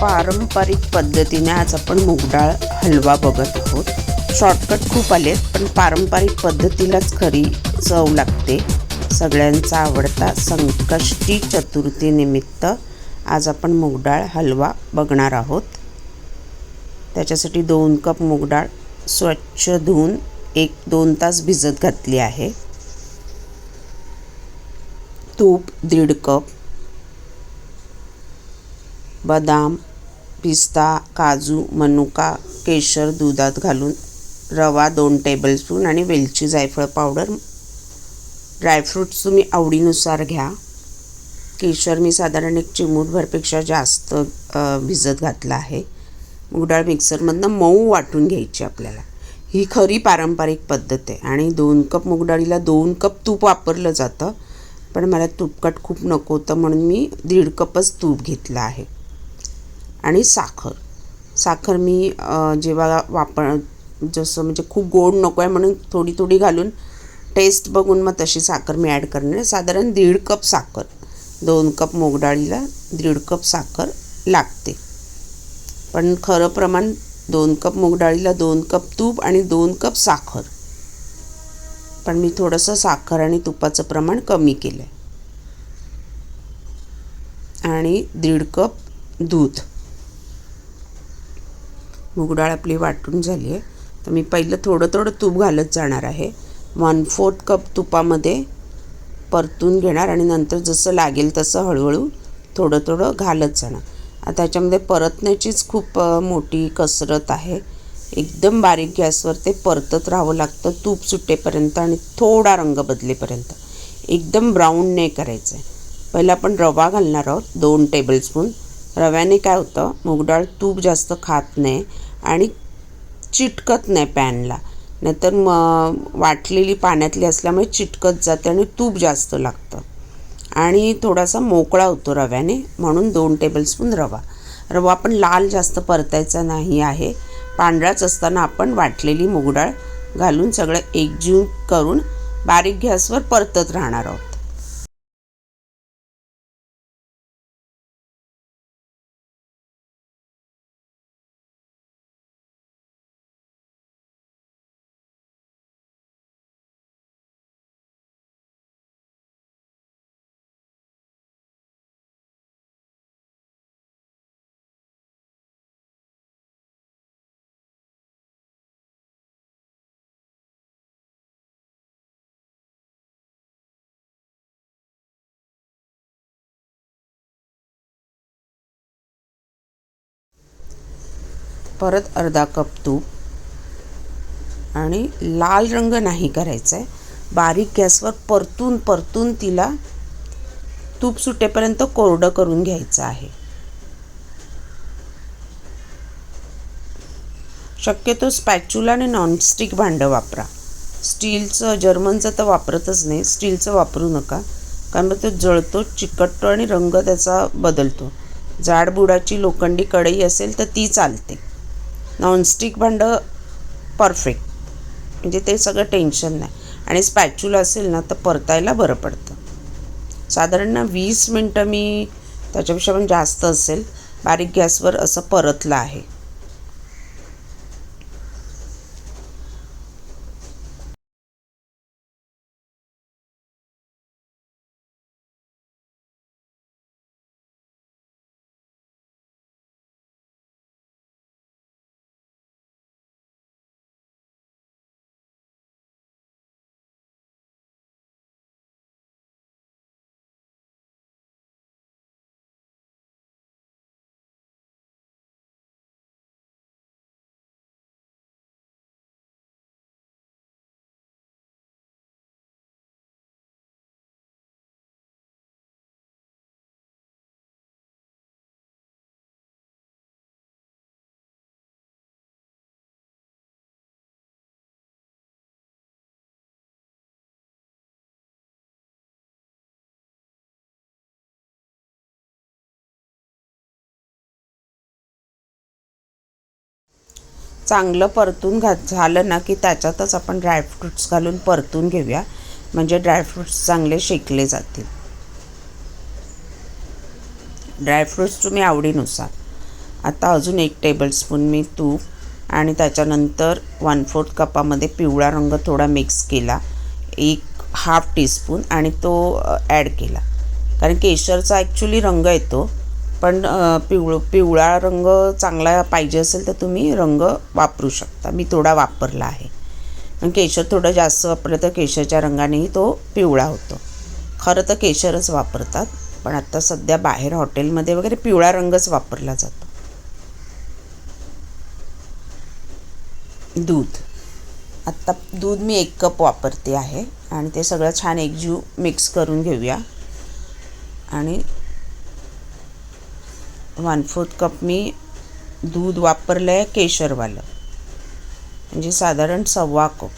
पारंपरिक पद्धतीने आज आपण मूगडाळ हलवा बघत आहोत. शॉर्टकट खूप आलेत पण पारंपरिक पद्धतीलाच खरी चव लागते. सगळ्यांचा आवडता संकष्टी चतुर्थीनिमित्त आज आपण मूगडाळ हलवा बघणार आहोत. त्याच्यासाठी दोन कप मूगडाळ स्वच्छ धुवून एक दोन तास भिजत घातली आहे. तूप दीड कप. बदाम पिस्ता काजू मनुका केशर दुधात घालून रवा दोन टेबलस्पून आणि वेलची जायफळ पावडर ड्रायफ्रूट्स तुम्ही आवडीनुसार घ्या. केशर मी साधारण एक चिमूटभरपेक्षा जास्त भिजत घातलं आहे. मूगडाळ मिक्सरमधनं मऊ वाटून घ्यायची आपल्याला. ही खरी पारंपरिक पद्धत आहे आणि दोन कप मूगडाळीला दोन कप तूप वापरलं जातं. पण मला तुपकट खूप नको होतं म्हणून मी दीड कपच तूप घेतलं आहे. आणि साखर. साखर मी जेव्हा वापर जसं म्हणजे खूप गोड नको आहे म्हणून थोडी थोडी घालून टेस्ट बघून मग तशी साखर मी ॲड करणार साधारण दीड कप साखर दोन कप मोगडाळीला दीड कप साखर लागते. पण खरं प्रमाण दोन कप मोगडाळीला दोन कप तूप आणि दोन कप साखर. पण मी थोडंसं साखर आणि तुपाचं प्रमाण कमी केलं आहे आणि दीड कप दूध. मूगडाळ आपली वाटून झाली आहे. तर मी पहिलं थोडं थोडं तूप घालत जाणार आहे. वन फोर्थ कप तुपामध्ये परतून घेणार आणि नंतर जसं लागेल तसं हळूहळू थोडं थोडं घालत जाणार. आता त्याच्यामध्ये परतण्याचीच खूप मोठी कसरत आहे. एकदम बारीक गॅसवर ते परतत राहावं लागतं तूप सुटेपर्यंत आणि थोडा रंग बदलेपर्यंत. एकदम ब्राऊन नाही करायचं आहे पहिलं आपण रवा घालणार आहोत दोन टेबलस्पून रव्याने काय होतं मूगडाळ तूप जास्त खात नाही. आणि चिटकत नाही पॅनला. नाहीतर मग वाटलेली पाण्यातली असल्यामुळे चिटकत जाते आणि तूप जास्त लागतं. आणि थोडासा मोकळा होतो रव्याने म्हणून दोन टेबलस्पून रवा. रवा पण लाल जास्त परतायचा नाही आहे. पांढराच असताना आपण वाटलेली मूगडाळ घालून सगळं एकजीव करून बारीक गॅसवर परतत राहणार आहोत. परत अर्धा कप तूप. आणि लाल रंग नाही करायचा आहे बारीक गॅसवर परतून परतून तिला तूप सुटेपर्यंत कोरडं करून घ्यायचं आहे. शक्यतो स्पॅच्युला आणि नॉनस्टिक भांडं वापरा. स्टीलचं जर्मनचं तर वापरतच नाही. स्टीलचं वापरू नका. कारण मग तो जळतो चिकटतो आणि रंग त्याचा बदलतो. जाडबुडाची लोखंडी कढई असेल तर ती चालते. नॉनस्टिक भांडं परफेक्ट म्हणजे ते सगळं टेन्शन नाही. आणि स्पॅच्युला असेल ना तर परतायला बरं पडतं. साधारण ना वीस मिनटं मी त्याच्यापेक्षा पण जास्त असेल. बारीक गॅसवर असं परतलं आहे. चांगलं परतून घात झालं ना की त्याच्यातच आपण ड्रायफ्रूट्स घालून परतून घेऊया. म्हणजे ड्रायफ्रूट्स चांगले शेकले जातील. ड्रायफ्रूट्स तुम्ही आवडीनुसार. आता अजून एक टेबलस्पून मी तूप आणि त्याच्यानंतर वन फोर्थ कपामध्ये पिवळा रंग थोडा मिक्स केला. एक हाफ टीस्पून आणि तो ॲड केला. कारण केशरचा ॲक्च्युली रंग येतो. पण पिवळ पिवळा रंग चांगला पाहिजे असेल तर तुम्ही रंग वापरू शकता. मी थोडा वापरला आहे. पण केशर थोडं जास्त वापरलं तर केशरच्या रंगानेही तो पिवळा होतो. खरं तर केशरच वापरतात पण आत्ता सध्या बाहेर हॉटेलमध्ये वगैरे पिवळा रंगच वापरला जातो. दूध. आत्ता दूध मी एक कप वापरते आहे आणि ते सगळं छान एकजीव मिक्स करून घेऊया. आणि वन फोर्थ कप मी दूध वापरलं आहे केशरवालं. म्हणजे साधारण सव्वा कप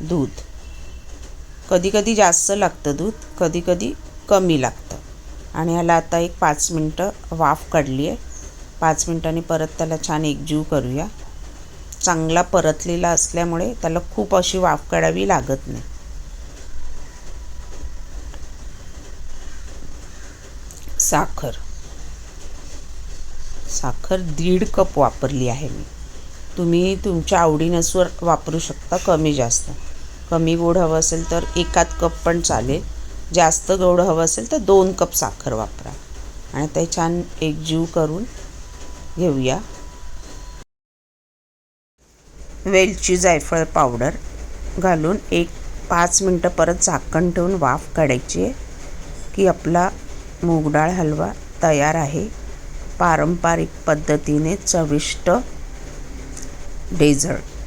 दूध. कधीकधी जास्त लागतं दूध कधीकधी कमी लागतं. आणि ह्याला आता एक पाच मिनटं वाफ काढली आहे. पाच मिनटांनी परत त्याला छान एकजीव करूया. चांगला परतलेला असल्यामुळे त्याला खूप अशी वाफ काढावी लागत नाही. साखर. साखर दीड कप वापरली आहे मी. तुम्ही तुमच्या आवडीनुसार वापरू शकता कमी जास्त. कमी गोड हवं असेल तर एकात कप पण चालेल. जास्त गोड हवं असेल तर दोन कप साखर वापरा. आणि ते छान एकजीव करून घेऊया. वेलची जायफळ पावडर घालून एक पाच मिनटं परत झाकण ठेवून वाफ काढायची आहे की आपला मूगडाळ हलवा तयार आहे. पारंपरिक पद्धतीने चविष्ट डेझर्ट.